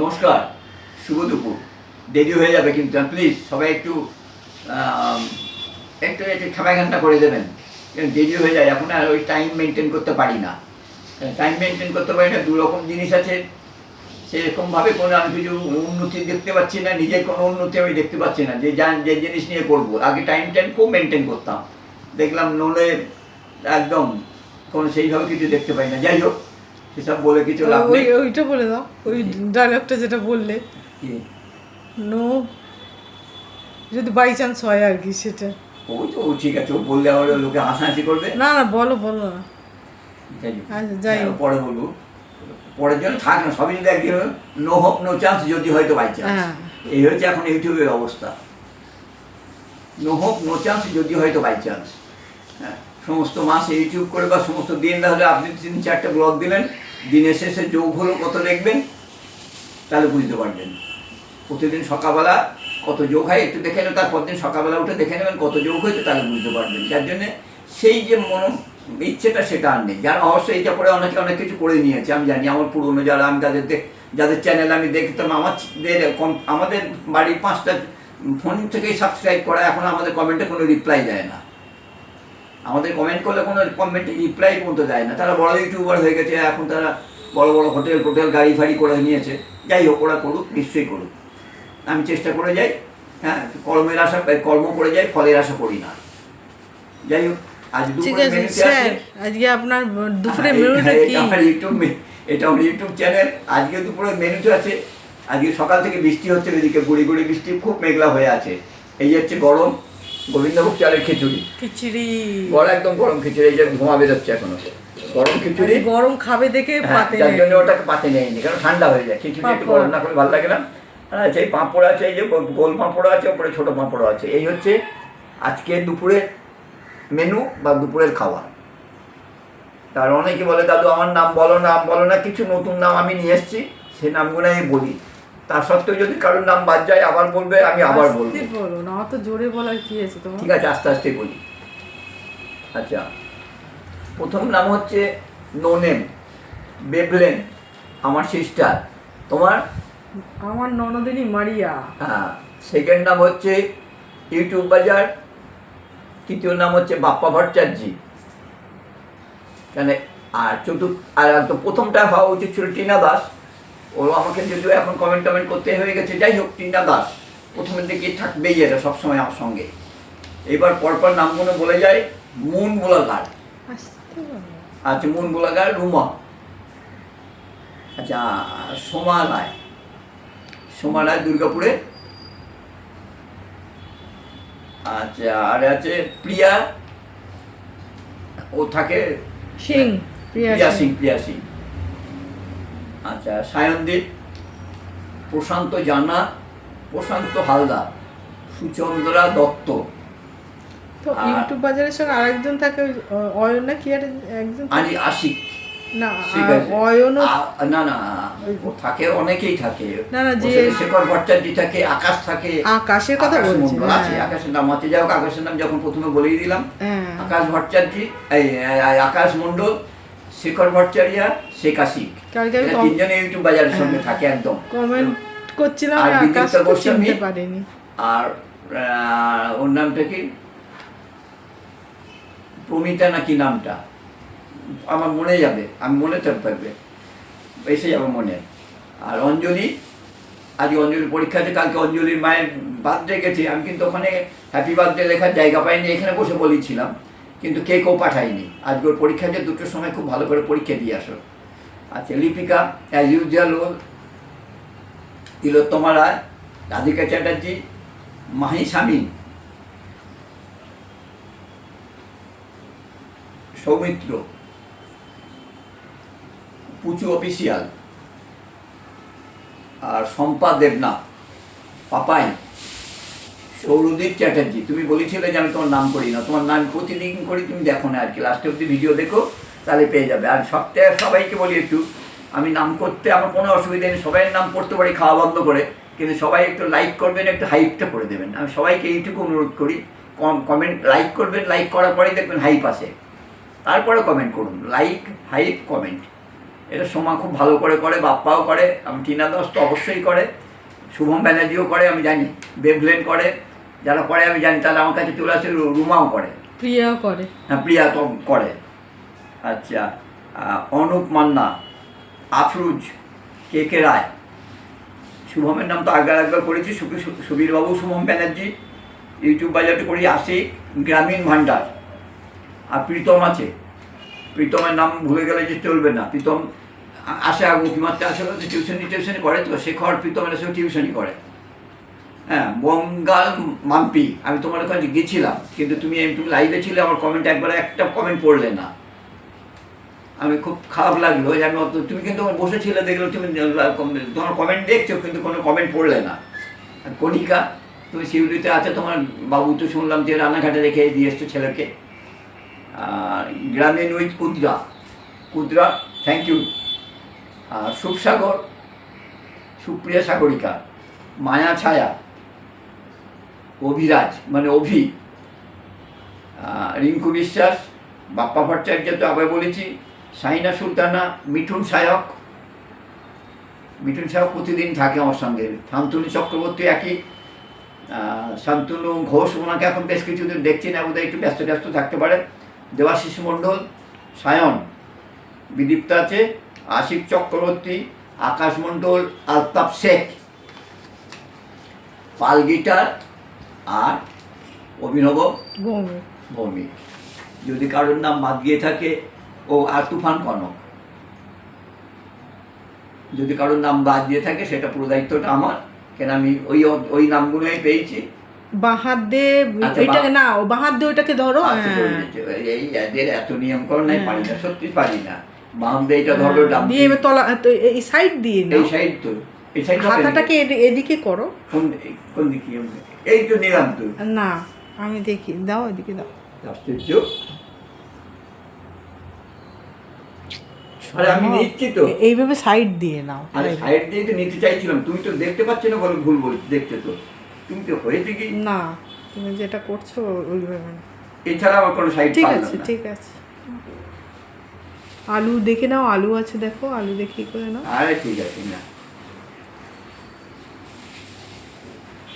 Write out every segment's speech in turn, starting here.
নমস্কার, শুভ দুপুর। দেরি হয়ে যাবে কিন্তু প্লিজ সবাই একটু একটু একটু খামাখান্না করে দেবেন। দেরি হয়ে যায়, এখন আর ওই টাইম মেনটেন করতে পারি না। টাইম মেনটেন করতে পারি না দু রকম জিনিস আছে। সেরকমভাবে কোনো আমি কিছু উন্নতি দেখতে পাচ্ছি না, নিজের কোনো উন্নতি আমি দেখতে পাচ্ছি না। যে যা, যে জিনিস নিয়ে করব, আগে টাইম টাইম খুব মেনটেন করতাম। দেখলাম নলে একদম কোনো সেইভাবে কিছু দেখতে পাই না। যাই হোক সেসব বলে কিছু লাভ ওই নেই ওইটা বলে দাও। ওই ডায়লগটা যেটা বললে। কি? নো যদি বাই চান্স হয় আর কি সেটা। ওই তো ঠিক আছে ও বললে আবার লোকে হাসাহাসি করবে। না না বলো বলো না। যাই হোক। আচ্ছা। হ্যাঁ, পরে বলব। পরের জন্য থাক না সবই যদি একদিন নো হোপ নো চান্স যদি হয়তো বাই চান্স হ্যাঁ। এই হচ্ছে এখন ইউটিউবের অবস্থা। নো হোপ নো চান্স যদি হয়তো বাই চান্স হ্যাঁ সমস্ত মাস ইউটিউব করে বা সমস্ত দিন তাহলে আপনি তিন চারটে ব্লগ দিলেন। দিনের শেষে যোগ হলো কত লিখবেন? তাহলে বুঝতে পারবেন প্রতিদিন সকালবেলা কত যোগ হয় একটু দেখে নেবেন, তারপর দিন সকালবেলা উঠে দেখে নেবেন কত যোগ হয়েছে তাহলে বুঝতে পারবেন। যার জন্যে সেই যে মন ইচ্ছেটা সেটা আর নেই। যারা অবশ্যই এটা করে অনেকে অনেক কিছু করে নিয়েছে, আমি জানি আমার পুরনো যারা, আমি দেখ যাদের চ্যানেল আমি দেখতাম, আমাদের কম- আমাদের বাড়ির পাঁচটা ফোন থেকেই সাবস্ক্রাইব করা, এখন আমাদের কমেন্টে কোনো রিপ্লাই দেয় না। আমাদের কমেন্ট করলে কোনো কমেন্টে রিপ্লাই পর্যন্ত দেয় না। তারা বড় ইউটিউবার হয়ে গেছে এখন তারা বড় বড় হোটেল টোটেল গাড়ি ফাড়ি করে নিয়েছে। যাই হোক ওরা করুক নিশ্চয়ই করুক। আমি চেষ্টা করে যাই হ্যাঁ কর্মের আশা কর্ম করে যাই ফলের আশা করি না। যাই হোক আজ দুপুরে স্যার আজকে আপনার দুপুরে মেনুটা কি? আমার ইউটিউব এটা আমার ইউটিউব চ্যানেল আজকে দুপুরে মেনুতে আছে আজকে সকাল থেকে বৃষ্টি হচ্ছে এদিকে গুড়ি গুড়ি বৃষ্টি খুব মেঘলা হয়ে আছে। এই হচ্ছে গরম। গোবিন্দভোগ চালের খিচুড়ি। খিচুড়ি। গরম একদম গরম খিচুড়ি এই যে ধোঁয়া বেরোচ্ছে এখনও। গরম খিচুড়ি। গরম খাবে দেখে হ্যাঁ, পাতে নেই। জন্য ওটাকে পাতে নেয়নি কারণ ঠান্ডা হয়ে যায়। খিচুড়ি একটু গরম না করে ভালো লাগে না। আছে এই পাঁপড় আছে এই যে গোল- পাঁপড় আছে ওপরে ছোট পাঁপড় আছে। এই হচ্ছে আজকে দুপুরে মেনু বা দুপুরের খাওয়া। আর অনেকে বলে দাদু আমার নাম বলো নাম বলো না কিছু নতুন নাম আমি নিয়ে এসেছি সে নামগুলো আমি বলি। তা সত্ত্বেও যদি কারোর নাম বাদ যায় আবার বলবে আমি আবার বলব। বলো না অত জোরে বলার কি আছে তোমার? ঠিক আছে আস্তে আস্তে বলি। আচ্ছা প্রথম নাম হচ্ছে নোনেম বেবলেন আমার সিস্টার তোমার? আমার ননদিনী মারিয়া। হ্যাঁ সেকেন্ড নাম হচ্ছে ইউটিউব বাজার তৃতীয় নাম হচ্ছে বাপ্পা ভট্টাচার্যি। কেন আর চতুর্থ আর প্রথমটা হওয়া উচিত ছিল টিনা দাস। ও আমাকে যদিও এখন কমেন্ট টমেন্ট করতে হয়ে গেছে যাই হোক টিনা দাস। প্রথমের দিকে থাকবেই এটা সবসময় আমার সঙ্গে। এবার পরপর নামগুলো বলে যায় মুন আস্তে আচ্ছা মুন বোলাগার রুমা। আচ্ছা সোমা রায়। সোমা রায় দুর্গাপুরে। আচ্ছা আর আছে প্রিয়া। ও থাকে সিং প্রিয়া সিং প্রিয়া সিং। আচ্ছা সায়নদীপ প্রশান্ত জানা প্রশান্ত হালদার সুচন্দ্রা দত্ত। তো ইউটিউব বাজারের সঙ্গে আরেকজন থাকে অয়ন না কি আর একজন? আনি আশিক। না না না থাকে অনেকেই থাকে। না, না, যে- ওখানে শেখর ভট্টাচার্য থাকে আকাশ থাকে। আকাশের কথা বলছি আছে হ্যাঁ। আকাশের নাম আছে যাই হোক আকাশের নাম যখন প্রথমে বলেই দিলাম। হ্যাঁ। আকাশ ভট্টাচার্য আকাশ মণ্ডল শেখর ভট্টাচার্য শেখ আশিক। তিনজনে ইউটিউব বাজারের সঙ্গে থাকে একদম। কমেন্ট করছিলাম আর আকাশকে গোস্বামী? আর ওর নামটা কি? প্রমিতা নাকি নামটা? আমার মনে যাবে আমি মনে পারবে। এসে যাবে মনে। আর অঞ্জলি আজকে অঞ্জলির পরীক্ষা আছে কালকে অঞ্জলির মায়ের বার্থডে গেছে। আমি কিন্তু ওখানে হ্যাপি বার্থডে লেখার জায়গা পাইনি এখানে বসে বলেছিলাম। কিন্তু কে কেউ পাঠায়নি। আজকে ওর পরীক্ষা আছে দুটোর সময় খুব ভালো করে পরীক্ষা দিয়ে আসো। আচ্ছা লিপিকা অ্যাজ ইউজুয়াল ও তিলোত্তমা রায়, রাধিকা চ্যাটার্জি, মাহি স্বামী, সৌমিত্র, পুচু অফিসিয়াল আর শম্পা দেবনাথ, পাপাই। সৌরদীপ চ্যাটার্জি, তুমি বলেছিলে যে আমি তোমার নাম করি না। তোমার নাম প্রতিদিন করি, তুমি দেখো না আর কি লাস্টে অব্দি ভিডিও দেখো, তাহলে পেয়ে যাবে। আর সপ্তাহে সবাইকে বলি একটু, আমি নাম করতে আমার কোনো অসুবিধা নেই, সবাই নাম করতে পারি খাওয়া বন্ধ করে, কিন্তু সবাই একটু লাইক করবেন, একটু হাইপটা করে দেবেন। আমি সবাইকে এইটুকু অনুরোধ করি, কম কমেন্ট লাইক করবেন লাইক করার পরেই দেখবেন হাইপ আসে। তারপরে কমেন্ট করুন। লাইক হাইপ কমেন্ট এটা সোমা খুব ভালো করে করে, বাপ্পাও করে, আমি টিনা দাস তো অবশ্যই করে, শুভম ব্যানার্জিও করে, আমি জানি। বেবলেন করে। যারা করে আমি জানি তাহলে আমার কাছে চলে আসে রুমাও করে। প্রিয়াও করে। হ্যাঁ প্রিয়া তো করে। আচ্ছা অনুপ মান্না আফরুজ কে কে রায়। শুভমের নাম তো আগের একবার করেছি সুবীর সুবীরবাবু শুভম ব্যানার্জি। ইউটিউব বাজারটা করি আসি গ্রামীণ ভাণ্ডার আর প্রীতম আছে। প্রীতমের নাম ভুলে গেলে যে চলবে না। প্রীতম আসে আগুকি মাত্রা আসে টিউশনি টিউশনি করে তো শেখর প্রীতমের এসেও টিউশনি করে। হ্যাঁ বঙ্গাল মাম্পি, আমি তোমার ওখানে গেছিলাম, কিন্তু তুমি তুমি লাইভে ছিলে, আমার কমেন্ট একবার একটা কমেন্ট পড়লে না। আমি খুব খারাপ লাগল যে আমি অত তুমি কিন্তু বসেছিলে দেখল তুমি তোমার কমেন্ট দেখছ, কিন্তু কোনো কমেন্ট পড়লে না। কণিকা, তুমি সিউড়িতে আছে, তোমার বাবু তো শুনলাম যে রানাঘাটে রেখে দিয়ে এসছো ছেলেকে। আর Grameen with Kudra. Kudra thank you আর সুপসাগর, সুপ্রিয়া সাগরিকা, মায়া ছায়া। অভিরাজ মানে অভি। রিঙ্কু বিশ্বাস, বাপ্পা ভট্টাচার্য তো আবার বলেছি, সাইনা সুলতানা, মিঠুন সায়ক মিঠুন সায়ক প্রতিদিন থাকে আমার সঙ্গে। শান্তনু চক্রবর্তী একই। শান্তনু ঘোষ, ওনাকে এখন বেশ কিছুদিন দেখছি না, বোধহয় একটু ব্যস্ত ব্যস্ত থাকতে পারে। দেবাশিস মণ্ডল, সায়ন, বিদীপ্তা আছে, আশিক চক্রবর্তী, আকাশ মণ্ডল, আলতাফ শেখ। পাল গিটার আর অভিনব ভৌমিক। যদি কারোর নাম বাদ গিয়ে থাকে ও আর তুফান কনক। যদি কারোর নাম বাদ দিয়ে থাকে সেটা পুরো দায়িত্বটা আমার। কেন আমি ওই ওই নামগুলোই পেয়েছি। বাহাত দে আচ্ছা, এটাকে না ও বাহাত দে ওটাকে ধরো হ্যাঁ। এই এদের এত নিয়ম করো নাই হ্যাঁ। পারি না সত্যি পারি না। বাম দিয়ে এটা ধরো ডাম দিয়ে তলা এই সাইড দিয়ে এই সাইড তো। এই হাতাটাকে এদিকে করো? কোন কোন দিকে এই তো নিলাম তো। না আমি দেখি দাও এদিকে দাও। আশ্চর্য। আরে আমি নিচ্ছি তো। এইভাবে সাইড দিয়ে নাও। আরে সাইড দিয়ে তো নিতে চাইছিলাম। তুমি তো দেখতে পাচ্ছ না বলো ভুল বল দেখছ তো। তুমি তো হয়েছে কি? না তুমি যেটা করছ ওইভাবে না। এছাড়া আমার কোনো সাইড ঠিক আছে ঠিক আছে। আলু দেখে নাও আলু আছে দেখো আলু দেখে করে নাও। আরে ঠিক আছে না।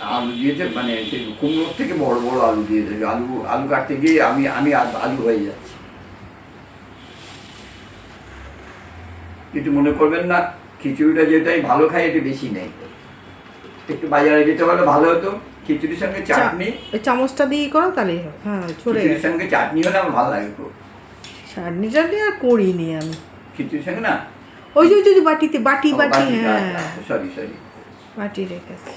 আলু দিয়েছে মানে সে কুমড়োর থেকে বড় বড় আলু দিয়ে দেবে। আলু আলু কাটতে গিয়ে আমি আমি আলু হয়ে যাচ্ছি। কিছু মনে করবেন না খিচুড়িটা যেটাই ভালো খাই এটা বেশি নেই। একটু বাজারে যেতে পারলে ভালো হতো। খিচুড়ির সঙ্গে চাটনি। চামচটা দিয়ে করো তাহলে হ্যাঁ ছড়ে খিচুড়ির সঙ্গে চাটনি হলে আমার ভালো লাগে খুব। চাটনি চাটনি আর করিনি আমি। খিচুড়ির সঙ্গে না? ওই যে বাটিতে বাটি বাটি হ্যাঁ। Sorry sorry. বাটি রেখেছে।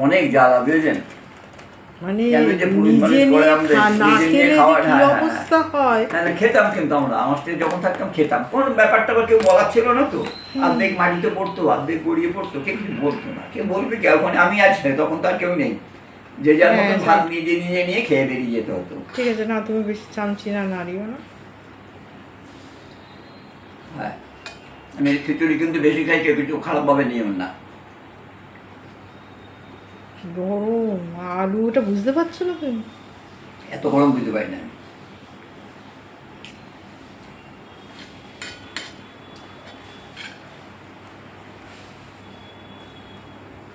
অনেক জ্বালা বুঝেছেন? মানে নিজে না খেলে কি হ্যাঁ, হ্যাঁ, অবস্থা খেতাম কিন্তু আমরা। আমার সাথে যখন থাকতাম খেতাম। কোনো ব্যাপারটা কেউ বলার ছিল না তো। অর্ধেক মাটিতে পড়তো অর্ধেক গড়িয়ে পড়তো। কে কিছু বলতো না? কে বলবে কি? এখন আমি আছি তখন তো আর কেউ নেই। যে যার হ্যাঁ, মতন ভাত নিজে নিজে নিয়ে খেয়ে বেরিয়ে যেতে হতো। ঠিক আছে না তুমি বেশি চামচি না নাড়িও না। হ্যাঁ। আমি খিচুড়ি কিন্তু বেশি খাই কেউ কিছু খারাপভাবে নিয়েও না। গরম আলু ওটা বুঝতে পারছ না তুমি? এত গরম বুঝতে পারি না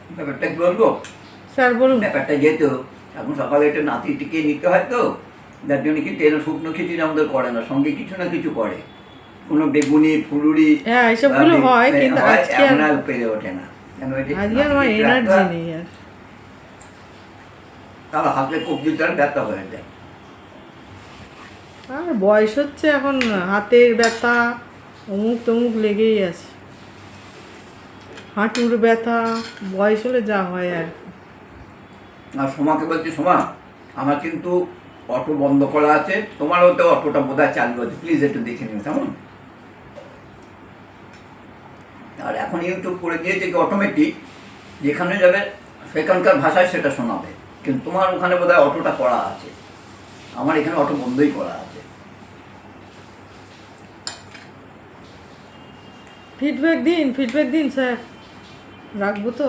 ব্যাপারটা কি বলব? স্যার বলুন। ব্যাপারটা যেহেতু এখন সকালে একটা নাতিটিকে নিতে হয় তো যার জন্য কিন্তু এরা শুকনো খিচুড়ি আমাদের করে না সঙ্গে কিছু না কিছু করে। কোনো বেগুনি ফুলুরি হ্যাঁ, এসবগুলো হয়, কিন্তু আজকে আর- পেরে ওঠে না। কেন যে আজকে আমার এনার্জি নেই। তার হাতে কবজিটার ব্যথা হয়ে যায়। আর বয়স হচ্ছে এখন হাতের ব্যথা অমুক তমুক লেগেই আছে। হাঁটুর ব্যথা বয়স হলে যা হয় আর। আর সোমাকে বলছি সোমা আমার কিন্তু অটো বন্ধ করা আছে তোমারও তো অটোটা বোধ হয় চালু আছে প্লিজ একটু দেখে নিও কেমন? আর এখন ইউটিউব করে দিয়েছে কি অটোমেটিক যেখানে যাবে সেখানকার ভাষায় সেটা শোনাবে। কিন্তু তোমার ওখানে বোধ হয় অটোটা করা আছে। আমার এখানে অটো বন্ধই করা আছে। ফিডব্যাক দিন ফিডব্যাক দিন স্যার। রাখব তো?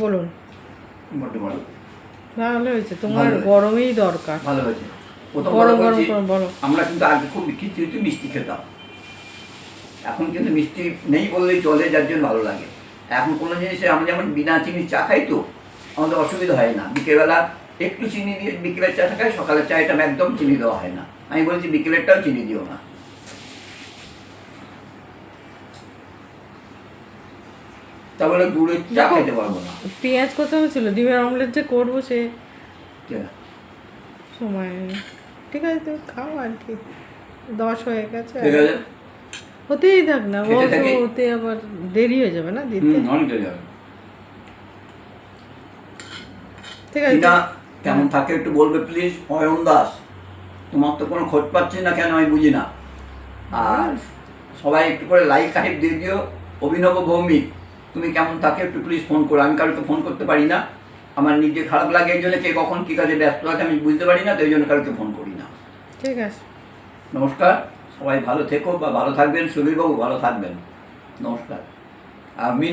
বলুন। তাহলে হয়েছে তোমার ভালো গরমেই দরকার। ভালো হয়েছে। গরম গরম বলছি, বলো। আমরা কিন্তু আগে খুব খিচুড়িতে মিষ্টি খেতাম। এখন কিন্তু মিষ্টি নেই বললেই চলে যার জন্য ভালো লাগে। এখন কোনো জিনিসে আমরা যেমন বিনা চিনি চা খাই তো আমাদের অসুবিধা হয় না। বিকেলবেলা একটু চিনি দিয়ে বিকেলের চা খাই সকালের চাটা একদম চিনি দেওয়া হয় না। আমি বলছি বিকেলেরটাও চিনি দিও না। তাহলে গুড়ের চা খেতে পারব না। পেঁয়াজ কত হয়েছিল ডিমের অমলেট যে করব সে। সময় ঠিক আছে তুমি খাও আর কি। দশ হয়ে গেছে হতেই থাক না। হতে আবার দেরি হয়ে যাবে না দিতে? অনেক দেরি হবে। কেমন থাকে একটু বলবে প্লিজ অয়ন দাস। তোমার তো কোনো খোঁজ পাচ্ছি না কেন আমি বুঝি না। আর সবাই একটু করে লাইক হাইপ দিয়ে দিও। অভিনব ভৌমিক তুমি কেমন থাকে একটু প্লিজ ফোন করো। আমি কারোকে ফোন করতে পারি না। আমার নিজে খারাপ লাগে এই জন্য কে কখন কী কাজে ব্যস্ত আছে আমি বুঝতে পারি না তো এই জন্য কারোকে ফোন করি না। ঠিক আছে। নমস্কার। সবাই ভালো থেকো বা ভালো থাকবেন। সুবীরবাবু ভালো থাকবেন। নমস্কার। আর মি